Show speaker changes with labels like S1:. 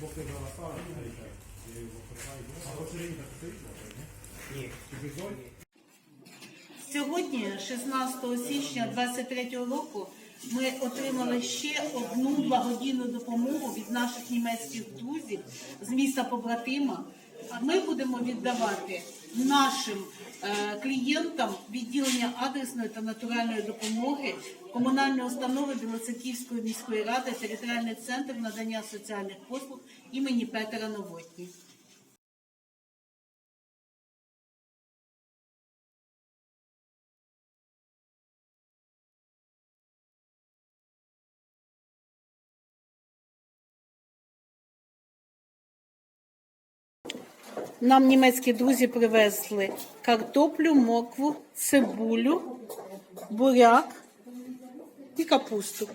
S1: боки голоса я його покриваю. А оце рівня Ні. Сьогодні, 16 січня 23 року, ми отримали ще одну благодійну допомогу від наших німецьких друзів з міста Побратима. Ми будемо віддавати нашим е, клієнтам відділення адресної та натуральної допомоги комунальної установи Білоцерківської міської ради територіальний центр надання соціальних послуг імені Петера Новотні. Нам німецькі друзі привезли картоплю, мокву, цибулю, буряк і капусту.